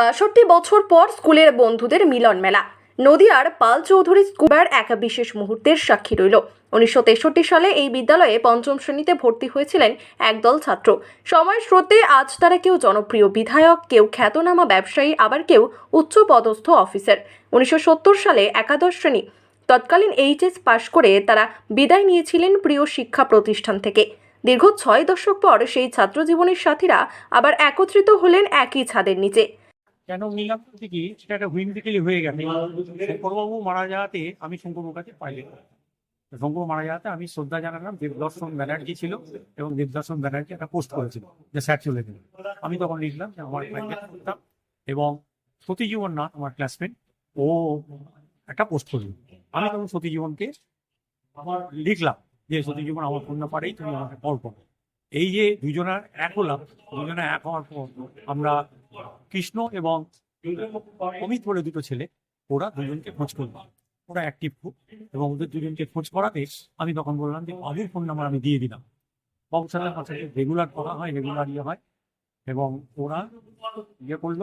বাষট্টি বছর পর স্কুলের বন্ধুদের মিলন মেলা। নদিয়ার পাল চৌধুরী স্কুবার এক বিশেষ মুহূর্তের সাক্ষী রইল। উনিশশো তেষট্টি সালে এই বিদ্যালয়ে পঞ্চম শ্রেণীতে ভর্তি হয়েছিলেন একদল ছাত্র। সময় স্রোতে আজ তারা কেউ জনপ্রিয় বিধায়ক, কেউ খ্যাতনামা ব্যবসায়ী, আবার কেউ উচ্চ পদস্থ অফিসার। উনিশশো সত্তর সালে একাদশ শ্রেণি। তৎকালীন এইচএস পাশ করে তারা বিদায় নিয়েছিলেন প্রিয় শিক্ষা প্রতিষ্ঠান থেকে। দীর্ঘ ছয় দশক পর সেই ছাত্র জীবনের সাথীরা আবার একত্রিত হলেন একই ছাদের নিচে। কেন নিলাম বলতে কি, সেটা একটা হুইন্ডিক্যালি হয়ে গেছে। শঙ্করবাবু মারা যাওয়াতে আমি শঙ্করবাবুর কাছে পাইলে শঙ্কর মারা যাওয়াতে আমি শ্রদ্ধা জানালাম, দেবদর্শন ব্যানার্জি ছিল এবং দেবদর্শন ব্যানার্জি একটা পোস্ট করেছিল, যে স্যার চলে গেলেন। আমি তখন লিখলাম যে আমার করতাম এবং সতীজীবন না আমার ক্লাসমেট ও একটা পোস্ট করল। আমি তখন সতীজীবনকে আমার লিখলাম যে সতীজীবন আমার ফোন নাম্বারেই তুমি আমাকে কল করো। এই যে দুজনের এক হলাম দুজনে এক হওয়ার পর আমরা কৃষ্ণ এবং অমিত বলে দুটো ছেলে, ওরা দুজনকে খোঁজ করল। ওরা অ্যাক্টিভ খুব এবং ওদের দুজনকে খোঁজ করাতে আমি তখন বললাম যে বাবুর ফোন নাম্বার আমি দিয়ে দিলাম। সাথে রেগুলার কথা হয় রেগুলার ইয়ে হয়, এবং ওরা ইয়ে করল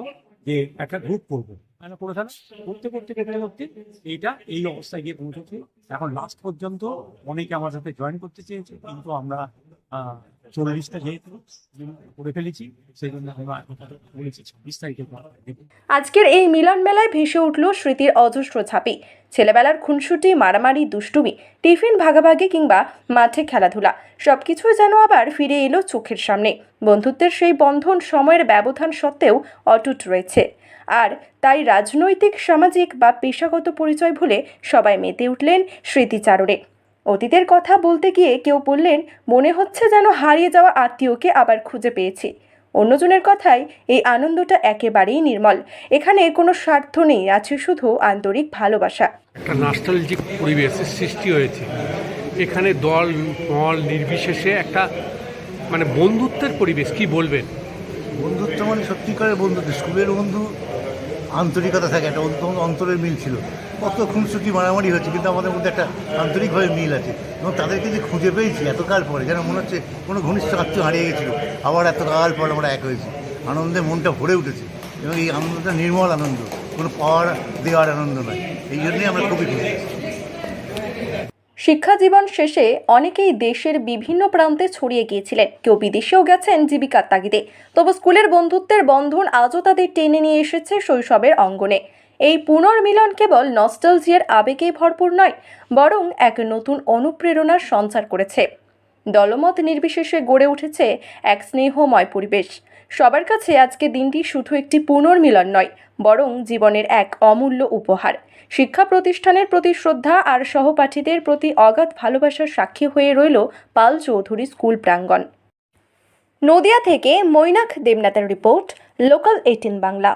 যে, একটা গ্রুপ করব। মানে করে ফেলা। করতে করতে করতে করতে এইটা এই অবস্থায় গিয়ে পৌঁছেছে। এখন লাস্ট পর্যন্ত অনেকে আমার সাথে জয়েন করতে চেয়েছে, কিন্তু আমরা আজকের এই মিলন মেলায় ভেসে উঠল স্মৃতির অজস্র ছাপি ছেলেবেলার খুনসুটি, মারামারি, দুষ্টুমি, টিফিন ভাগাভাগি কিংবা মাঠে খেলাধুলা সবকিছুই যেন আবার ফিরে এলো চোখের সামনে। বন্ধুত্বের সেই বন্ধন সময়ের ব্যবধান সত্ত্বেও অটুট রয়েছে। আর তাই রাজনৈতিক, সামাজিক বা পেশাগত পরিচয় ভুলে সবাই মেতে উঠলেন স্মৃতিচারণে। অতীতের কথা বলতে গিয়ে কেউ বললেন মনে হচ্ছে যেন হারিয়ে যাওয়া আত্মীয়কে আবার খুঁজে পেয়েছি। অন্যজনের কথায় এই আনন্দটা একেবারেই নির্মল। এখানে কোনো স্বার্থ নেই আছে শুধু আন্তরিক ভালোবাসা। একটা নাস্টালজিক পরিবেশের সৃষ্টি হয়েছে। এখানে দল মল নির্বিশেষে একটা মানে বন্ধুত্বের পরিবেশ কি বলবেন? বন্ধুত্ব মানে সত্যিকারের বন্ধুত্ব। স্কুলের বন্ধু আন্তরিকতা থাকে একটা অন্ত- অন্তরের মিল ছিল। কত খুনসুটি মারামারি হয়েছে, কিন্তু আমাদের মধ্যে একটা আন্তরিকভাবে মিল আছে। এবং তাদেরকে যে খুঁজে পেয়েছি এতকাল পরে, যেন মনে হচ্ছে কোনো ঘনিষ্ঠ আত্মীয় হারিয়ে গেছিল, আবার এতকাল পর আমরা এক হয়েছি। আনন্দে মনটা ভরে উঠেছে, এবং এই আনন্দটা নির্মল আনন্দ, কোনো পাওয়ার দেওয়ার আনন্দ নয়। এই জন্যই আমরা খুবই খুশি। শিক্ষা জীবন শেষে অনেকেই দেশের বিভিন্ন প্রান্তে ছড়িয়ে গিয়েছিলেন। কেউ বিদেশেও গেছেন জীবিকার তাগিদে। তবু স্কুলের বন্ধুত্বের বন্ধন আজও তাদের টেনে নিয়ে এসেছে শৈশবের অঙ্গনে। এই পুনর্মিলন কেবল নস্টালজিয়ার আবেগেই ভরপুর নয়, বরং এক নতুন অনুপ্রেরণার সঞ্চার করেছে। দলমত নির্বিশেষে গড়ে উঠেছে এক স্নেহময় পরিবেশ। সবার কাছে আজকে দিনটি শুধু একটি পুনর্মিলন নয়, বরং জীবনের এক অমূল্য উপহার। শিক্ষা প্রতিষ্ঠানের প্রতি শ্রদ্ধা আর সহপাঠীদের প্রতি অগাধ ভালোবাসার সাক্ষী হয়ে রইল পাল চৌধুরী স্কুল প্রাঙ্গণ। নদিয়া থেকে মৈনাক দেবনাথের রিপোর্ট, লোকাল এইটিন বাংলা।